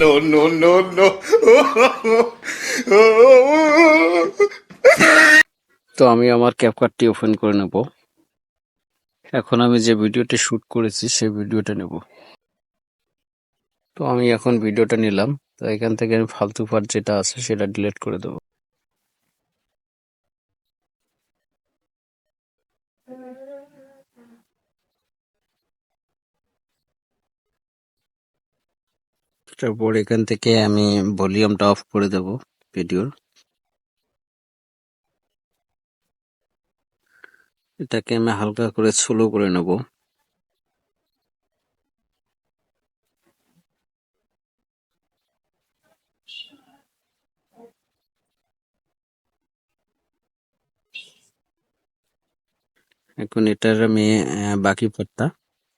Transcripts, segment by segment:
no, no, no, no. তো আমি আমার ক্যাপকার্ডটি ওপেন করে নেব। এখন আমি যে ভিডিওটি শ্যুট করেছি সেই ভিডিওটা নেব। তো আমি এখন ভিডিওটা নিলাম। তো এখান থেকে আমি ফালতু পার্ট যেটা আছে সেটা ডিলিট করে দেবো। তারপর এখান থেকে আমি ভলিউমটা অফ করে দেব ভিডিওর এটাকে আমি হালকা করে স্লো করে নেব। এখন এটার আমি বাকি পার্টটা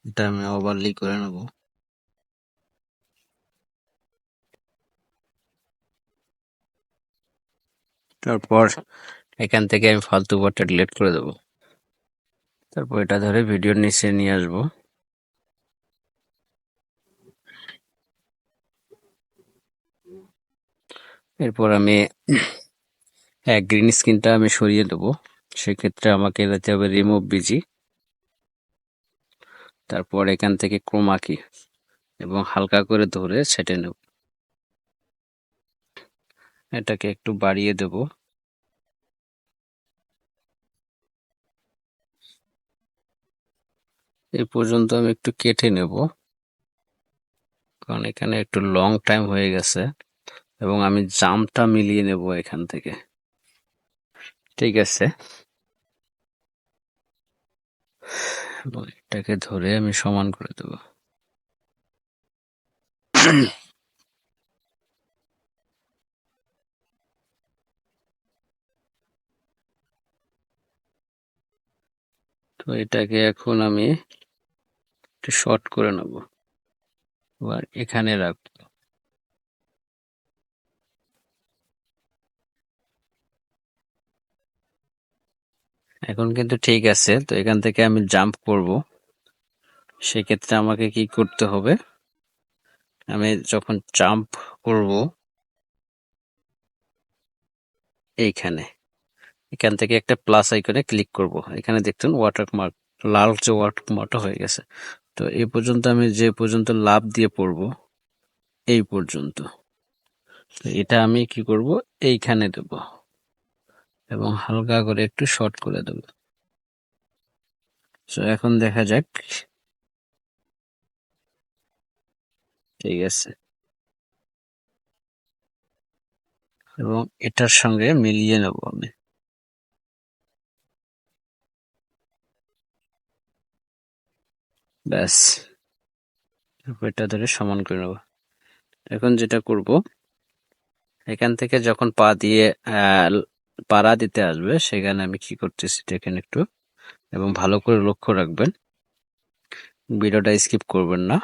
এটা আমি ওভারলি করে নেব। তারপর এখান থেকে আমি ফালতু পার্টটা ডিলিট করে দেবো। তারপর এটা ধরে ভিডিওর নিচে নিয়ে আসব। এরপর আমি হ্যাঁ গ্রিন স্ক্রিনটা আমি সরিয়ে দেবো। সেক্ষেত্রে আমাকে যেতে হবে রিমুভ বিজি তারপর এখান থেকে ক্রোমাকি এবং হালকা করে ধরে ছেটে নেব। এটাকে একটু বাড়িয়ে দেব। এই পর্যন্ত আমি একটু কেটে নেব। কারণ এখানে একটু লং টাইম হয়ে গেছে এবং আমি জামটা মিলিয়ে নেব এখান থেকে। ঠিক আছে। এটাকে ধরে আমি সমান করে দেব। তো এটাকে এখন আমি একটু শর্ট করে নেব। এবার এখানে রাখব। এখন কিন্তু ঠিক আছে, তো এখান থেকে আমি জাম্প করব। সেক্ষেত্রে আমাকে কি করতে হবে? আমি যখন জাম্প করব, এইখানে। এখান থেকে একটা প্লাস আইকনে ক্লিক করব। এখানে দেখতেন ওয়াটারমার্ক লাল যে ওয়াটারমার্কটা হয়ে গেছে। তো এই পর্যন্ত আমি যে পর্যন্ত লাভ দিয়ে পড়ব, এই পর্যন্ত। তো এটা আমি কি করব? এইখানে দেব এবং হালকা করে একটু শর্ট করে দেব। তো এখন দেখা যাক। ঠিক আছে। এবং এটার সঙ্গে মিলিয়ে নেব আমি। ব্যাস। এটা ধরে সমান করে নেব। এখন যেটা করব, এখান থেকে যখন পা দিয়ে পাড়া দিতে আসবে, সেখানে আমি কি করতেছি দেখেন একটু। এবং ভালো করে লক্ষ্য রাখবেন। ভিডিওটা স্কিপ করবেন না।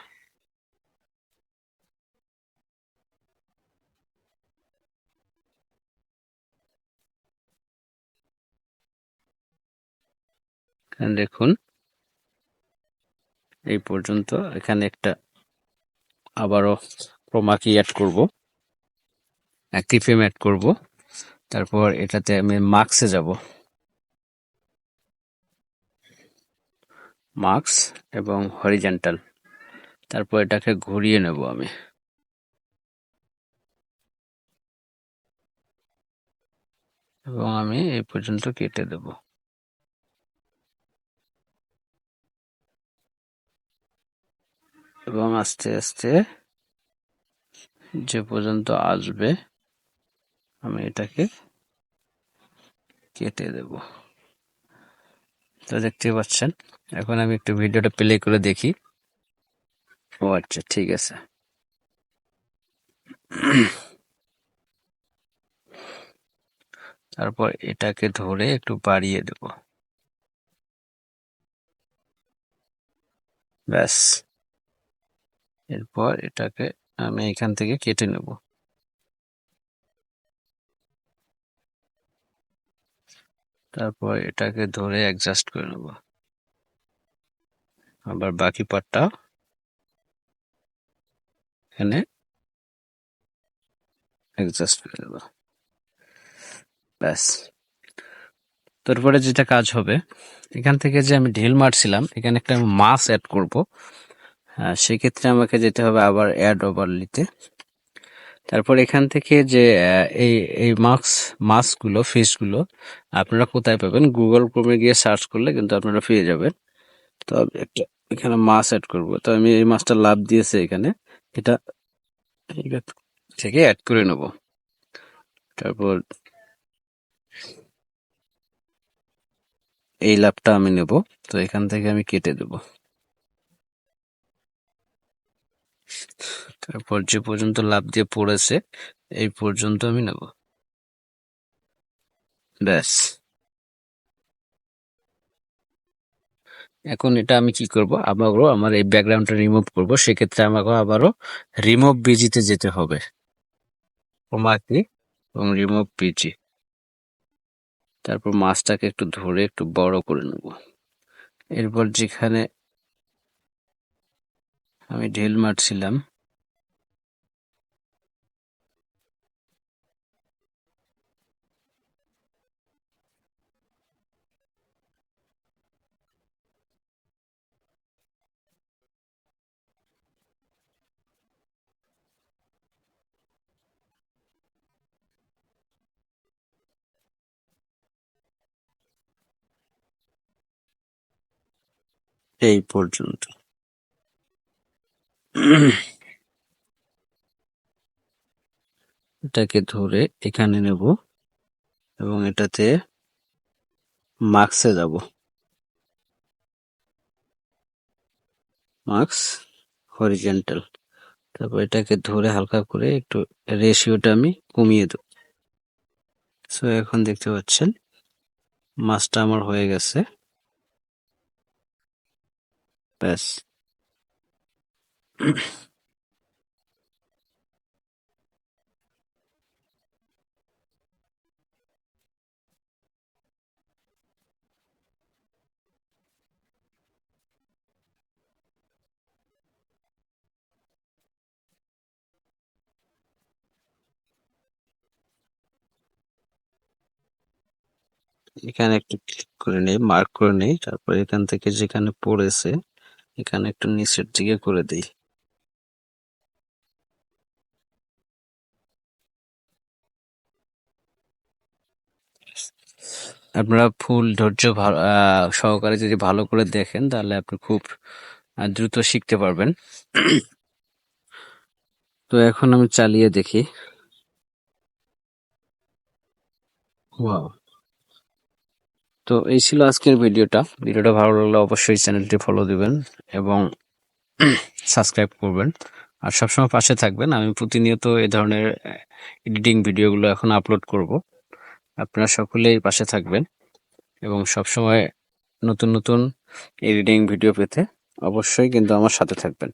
দেখুন এই পর্যন্ত। এখানে একটা আবারও ক্রোমাকি অ্যাড করব? একটি ফ্রেম অ্যাড করব। তারপর এটাতে আমি মার্কসে যাব। মার্কস এবং হরিজেন্টাল তারপর এটাকে ঘুরিয়ে নেব আমি। এবং আমি এই পর্যন্ত কেটে দেব। এবং আস্তে আস্তে যে পর্যন্ত আসবে, আমি এটাকে কেটে দেব। তো দেখতে পাচ্ছেন, এখন আমি একটু ভিডিওটা প্লে করে দেখি। ও আচ্ছা ঠিক আছে। তারপর এটাকে ধরে একটু বাড়িয়ে দেব। ব্যাস। এরপর এটাকে আমি এখান থেকে কেটে নেব। তারপর এটাকে ধরে অ্যাডজাস্ট করে নেব। আবার বাকি পার্টটা এখানে অ্যাডজাস্ট করে দেবো ব্যাস। তারপরে যেটা কাজ হবে, এখান থেকে যে আমি ঢিল মারছিলাম, এখানে একটা মাছ অ্যাড করব। সেক্ষেত্রে আমাকে যেতে হবে আবার অ্যাড ওভারলিতে তারপর এখান থেকে যে এই এই মাস্ক মাছগুলো ফিশগুলো আপনারা কোথায় পাবেন? গুগল ক্রোমে গিয়ে সার্চ করলে কিন্তু আপনারা পেয়ে যাবেন। তো একটা, এখানে মাছ অ্যাড করব। তো আমি এই মাছটা লাভ দিয়েছে এখানে। এটা থেকে অ্যাড করে নেব। তারপর এই লাভটা আমি নেব। তো এখান থেকে আমি কেটে দেব। তারপর যে পর্যন্ত লাভ দিয়ে পড়েছে, এই পর্যন্ত আমি নেব। ব্যাস। এখন এটা আমি কি করব? আবারও আমার এই ব্যাকগ্রাউন্ডটা রিমুভ করব, সেক্ষেত্রে আমাকে আবারও রিমুভ বিজিতে যেতে হবে। ওমাকি এবং রিমুভ বিজি তারপর মাছটাকে একটু ধরে একটু বড় করে নেব। এরপর যেখানে আমি ঢিল মারছিলাম এই পর্যন্ত। এটাকে ধরে এখানে নেব এবং এটাতে মার্কসে যাব। Marks horizontal. তারপর এটাকে ধরে হালকা করে একটু রেশিওটা আমি কমিয়ে দেব। সো এখন দেখতে পাচ্ছেন মাছটা আমার হয়ে গেছে। ব্যাস এখানে একটু ক্লিক করে নেই মার্ক করে নেই তারপর এখান থেকে যেখানে পড়েছে এখানে একটু নিচের দিকে করে দিই। আপনারা ফুল ধৈর্য সহকারে যদি ভালো করে দেখেন, তাহলে আপনি খুব দ্রুত শিখতে পারবেন। তো এখন আমি চালিয়ে দেখি। ওয়াও। তো এই ছিল আজকের ভিডিওটা। ভিডিওটা ভালো লাগলে অবশ্যই চ্যানেলটি ফলো দিবেন এবং সাবস্ক্রাইব করবেন। আর সবসময় পাশে থাকবেন। আমি প্রতিনিয়ত এই ধরনের এডিটিং ভিডিওগুলো এখন আপলোড করব। আপনারা সকলেই পাশে থাকবেন এবং সবসময় নতুন নতুন এডিটিং ভিডিও পেতে অবশ্যই কিন্তু আমার সাথে থাকবেন।